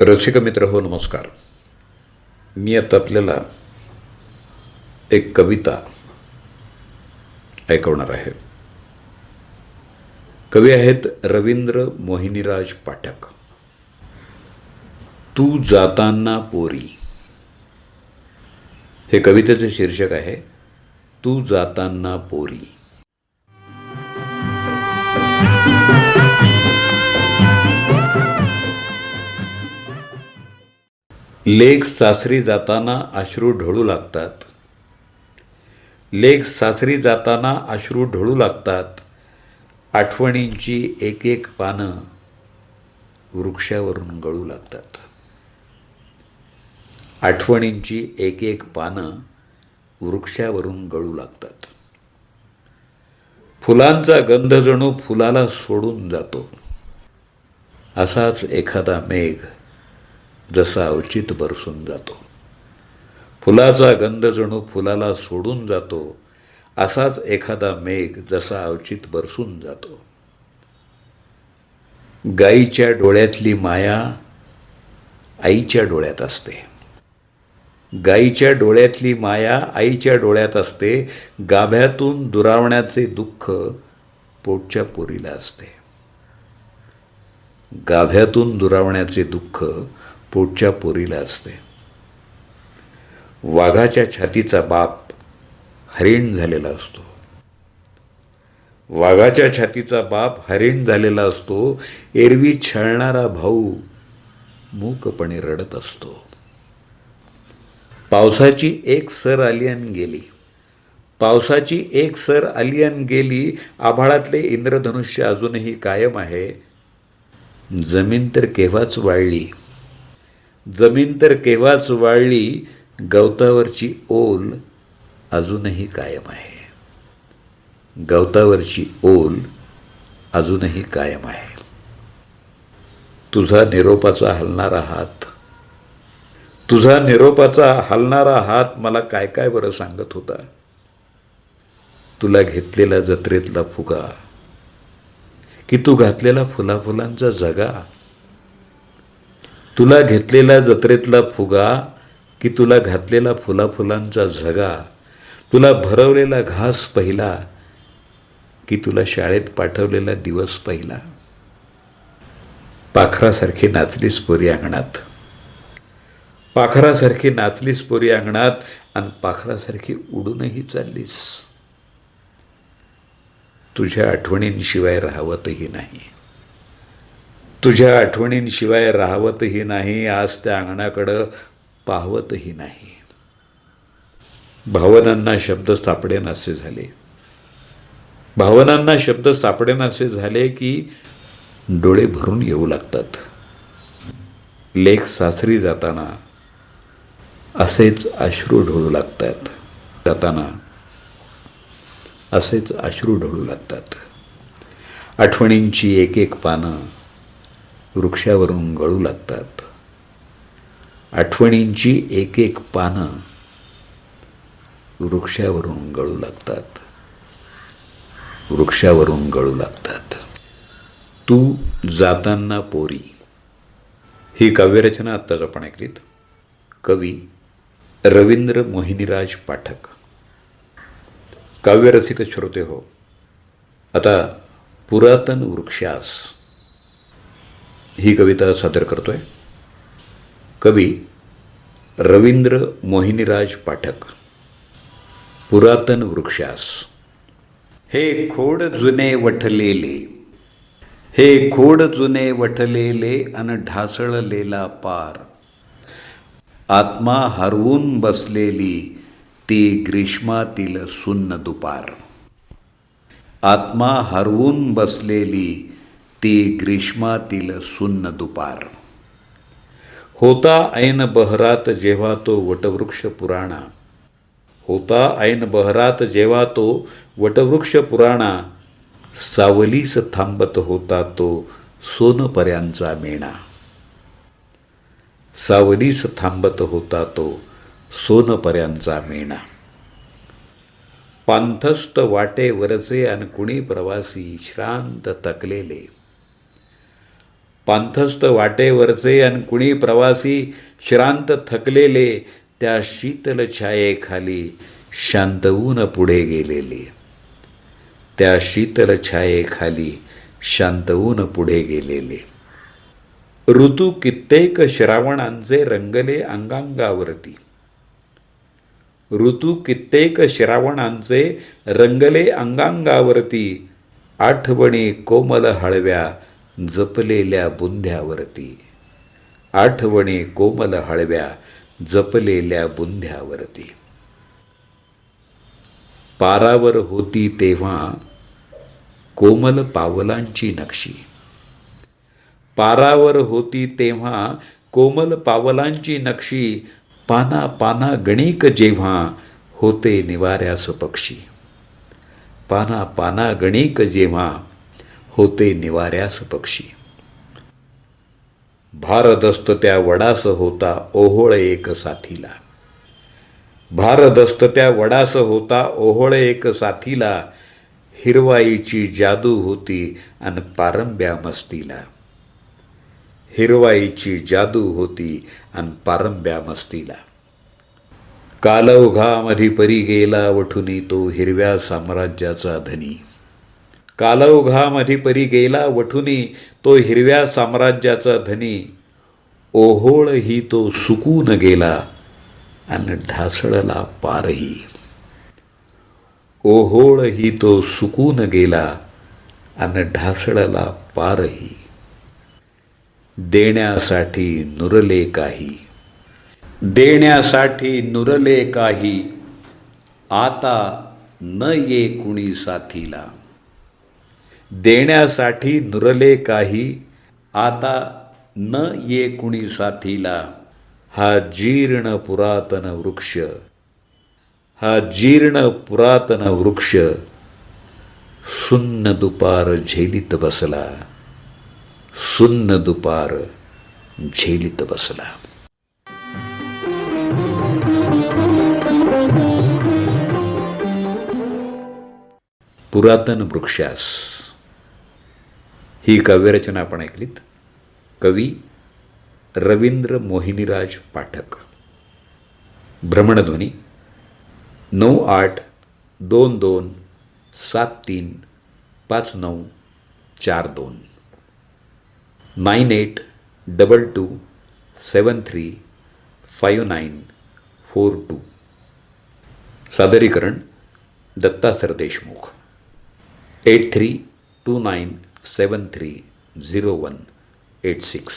रसिक मित्र हो नमस्कार. मी आता आपल्याला एक कविता ऐकवणार आहे. कवी आहेत रवींद्र मोहिनीराज पाठक. तू जाताना पोरी. हे कवितेचे शीर्षक आहे तू जाताना पोरी. लेख सासरी जाताना अश्रू ढळू लागतात. लेख सासरी जाताना अश्रू ढळू लागतात. आठवणींची एक एक पानं वृक्षावरून गळू लागतात. आठवणींची एक एक पानं वृक्षावरून गळू लागतात. फुलांचा गंध जणू फुलाला सोडून जातो. असाच एखादा मेघ जसा अवचित बरसून जातो. फुलाचा गंध जणू फुलाला सोडून जातो असाच एखादा मेघ जसा अवचित बरसून जातो. गाईच्या डोळ्यातली माया आईच्या डोळ्यात असते. गाईच्या डोळ्यातली माया आईच्या डोळ्यात असते गाभ्यातून दुरावण्याचे दुःख पोटच्या पोरीला असते. गाभ्यातून दुरावण्याचे दुःख पोटच्या पोरीला असते. वाघाच्या छातीचा बाप हरिण झालेला असतो. वाघाच्या छातीचा बाप हरिण झालेला असतो. एरवी छळणारा भाऊ मूकपणे रडत असतो. पावसाची एक सर आली आणि गेली. पावसाची एक सर आली आणि गेली. आभाळातले इंद्रधनुष्य अजूनही कायम आहे. जमीन तर केव्हाच वाळली? जमीन तर केव्हाच वाळली गवतावरची ओल अजूनही कायम आहे. गवतावरची ओल अजूनही कायम आहे. तुझा निरोपाचा हलणारा हात तुझा निरोपाचा हलणारा हात मला काय काय बरं सांगत होता. तुला घेतलेला जत्रेतला फुगा की तू घातलेला फुला फुलांचा जगा तुला घेतलेला जत्रेतला फुगा की तुला घातलेला फुला फुलांचा झगा? तुला भरवलेला घास पहिला की तुला शाळेत पाठवलेला दिवस पहिला? पाखरासारखी नाचलीस पोरी अंगणात. पाखरासारखी नाचलीस पोरी अंगणात आणि पाखरासारखी उडूनही चाललीस. तुझ्या आठवणींशिवाय राहावतही नाही. तुझ्या आठवणींशिवाय राहवतही नाही आज त्या अंगणाकडं पाहवतही नाही. भावनांना शब्द सापडेनासे झाले. भावनांना शब्द सापडेनासे झाले की डोळे भरून येऊ लागतात. लेख सासरी जाताना असेच अश्रू ढोळू लागतात. जाताना असेच अश्रू ढोळू लागतात. आठवणींची एक एक पानं वृक्षावरून गळू लागतात. आठवणींची एक एक पानं वृक्षावरून गळू लागतात. वृक्षावरून गळू लागतात. तू जाताना पोरी. ही काव्यरचना आत्ताच आपण ऐकलीत. कवी रवींद्र मोहिनीराज पाठक. काव्यरसिक श्रोते हो. आता पुरातन वृक्षास ही कविता सादर करतोय. कवी रवींद्र मोहिनीराज पाठक. पुरातन वृक्षास. हे खोड जुने वठलेले. हे खोड जुने वठलेले अन ढासळलेला पार. आत्मा हरवून बसलेली ती ग्रीष्मातील सुन्न दुपार. आत्मा हरवून बसलेली ती ग्रीष्मातील सुन्न दुपार होता ऐन बहरात जेव्हा तो वटवृक्ष पुराणा. होता ऐन बहरात जेव्हा तो वटवृक्ष पुराणा सावलीस थांबत होता तो सोनपर्यांचा मेणा. सावलीस थांबत होता तो सोनपर्यांचा मेणा. पांथस्त वाटेवरचे अन कुणी प्रवासी श्रांत तकलेले. पांथस्थ वाटेवरचे अन कुणी प्रवासी श्रांत थकलेले त्या शीतल छायेखाली शांतवून पुढे गेलेले. त्या शीतल छायेखाली शांतवून पुढे गेलेले. ऋतू कित्येक श्रावणांचे रंगले अंगांगावरती. ऋतू कित्येक श्रावणांचे रंगले अंगांगावरती आठवणी कोमल हळव्या जपलेल्या बुंध्यावरती. आठवणी कोमल हळव्या जपलेल्या बुंध्यावरती. पारावर होती तेव्हा कोमल पावलांची नक्षी. पारावर होती तेव्हा कोमल पावलांची नक्षी पाना पाना गणिक जेव्हा होते निवाऱ्यास पक्षी पाना पाना गणिक जेव्हा होते निवाऱ्यास पक्षी भारदस्त त्या वडास होता ओहोळ एक साथीला. भारदस्त त्या वडास होता ओहोळ एक साथीला. हिरवाईची जादू होती अन पारंब्या मस्तीला. हिरवाईची जादू होती अन पारंब्या मस्तीला. कालौघामधी परी गेला वठुनी तो हिरव्या साम्राज्याचा धनी. कालौघामधी परी गेला वठुनी तो हिरव्या साम्राज्याचा धनी. ओहोळ ही तो सुकून गेला अन ढासळला पारही. ओहोळ ही तो सुकून गेला अन ढासळला पारही. देण्यासाठी नुरले काही. देण्यासाठी नुरले काही. आता न ये कुणी साथीला. देण्यासाठी नुरले काही आता न ये कुणी साथीला. हा जीर्ण पुरातन वृक्ष. हा जीर्ण पुरातन वृक्ष सुन्न दुपार झेलीत बसला. सुन्न दुपार झेलीत बसला. पुरातन वृक्षास ही काव्यरचना आपण ऐकलीत. कवी रवींद्र मोहिनीराज पाठक. भ्रमणध्वनी नऊ आठ दोन दोन सात तीन पाच नऊ चार दोन. Nine eight double two seven three five nine four two. सादरीकरण Datta Sardeshmukh eight three two nine seven three zero one eight six